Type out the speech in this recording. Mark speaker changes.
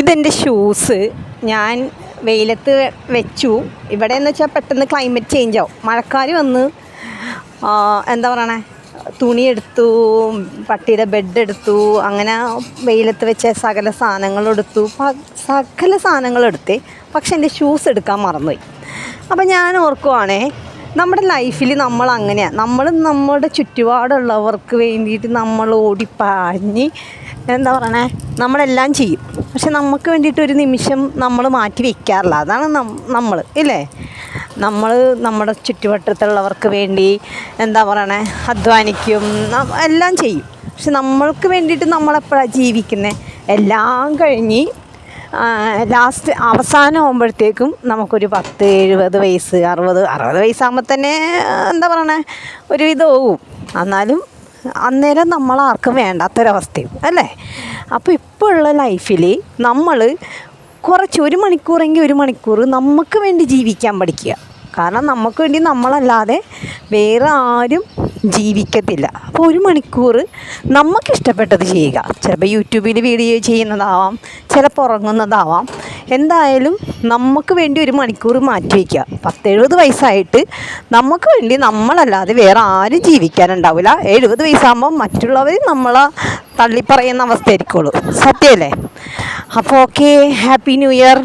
Speaker 1: ഇതെന്റെ ഷൂസ് ഞാൻ വെയിലത്ത് വെച്ചു. ഇവിടെ എന്ന് വെച്ചാൽ പെട്ടെന്ന് ക്ലൈമറ്റ് ചേഞ്ച് ആവും. മഴക്കാലം വന്ന് എന്താ പറയണേ? തുണിയെടുത്തു പട്ടിയുടെ ബെഡ് എടുത്തു അങ്ങനെ വെയിലത്ത് വെച്ച സകല സാധനങ്ങളെടുത്തു സകല സാധനങ്ങളും എടുത്തേ. പക്ഷെ എന്റെ ഷൂസ് എടുക്കാൻ മറന്നുപോയി. അപ്പം ഞാൻ ഓർക്കുവാണേ നമ്മുടെ ലൈഫിൽ നമ്മൾ അങ്ങനെയാണ് നമ്മൾ നമ്മുടെ ചുറ്റുപാടുള്ളവർക്ക് വേണ്ടിയിട്ട് നമ്മൾ ഓടിപ്പാഞ്ഞ് എന്താ പറയണേ? നമ്മളെല്ലാം ചെയ്യും. പക്ഷെ നമുക്ക് വേണ്ടിയിട്ട് ഒരു നിമിഷം നമ്മൾ മാറ്റി വയ്ക്കാറില്ല അതാണ് നമ്മൾ ഇല്ലേ? നമ്മൾ നമ്മുടെ ചുറ്റുവട്ടത്തുള്ളവർക്ക് വേണ്ടി എന്താ പറയണേ അധ്വാനിക്കും എല്ലാം ചെയ്യും. പക്ഷെ നമ്മൾക്ക് വേണ്ടിയിട്ട് നമ്മളെപ്പോഴാണ് ജീവിക്കുന്നത് എല്ലാം കഴിഞ്ഞ് ലാസ്റ്റ് അവസാനം ആകുമ്പോഴത്തേക്കും നമുക്കൊരു പത്ത് എഴുപത് വയസ്സ് അറുപത് അറുപത് വയസ്സാകുമ്പോൾ തന്നെ എന്താ പറയണേ ഒരു ഇതാവും എന്നാലും അന്നേരം നമ്മൾ ആർക്കും വേണ്ടാത്തൊരവസ്ഥയും അല്ലേ? അപ്പോൾ ഇപ്പോൾ ഉള്ള ലൈഫിൽ നമ്മൾ കുറച്ച് ഒരു മണിക്കൂറെങ്കിൽ ഒരു മണിക്കൂർ നമുക്ക് വേണ്ടി ജീവിക്കാൻ പഠിക്കുക. കാരണം നമുക്ക് വേണ്ടി നമ്മളല്ലാതെ വേറെ ആരും ജീവിക്കത്തില്ല. അപ്പോൾ ഒരു മണിക്കൂർ നമുക്ക് ഇഷ്ടപ്പെട്ടത് ചെയ്യുക. ചിലപ്പോൾ യൂട്യൂബിൽ വീഡിയോ ചെയ്യുന്നതാവാം ചിലപ്പോൾ ഉറങ്ങുന്നതാവാം. എന്തായാലും നമുക്ക് വേണ്ടി ഒരു മണിക്കൂർ മാറ്റി വയ്ക്കുക. പത്തെഴുപത് വയസ്സായിട്ട് നമുക്ക് വേണ്ടി നമ്മളല്ലാതെ വേറെ ആരും ജീവിക്കാനുണ്ടാവില്ല. എഴുപത് വയസ്സാകുമ്പോൾ മറ്റുള്ളവർ നമ്മളെ തള്ളിപ്പറയുന്ന അവസ്ഥയായിരിക്കുള്ളൂ. സത്യമല്ലേ? അപ്പോൾ ഓക്കെ ഹാപ്പി ന്യൂ ഇയർ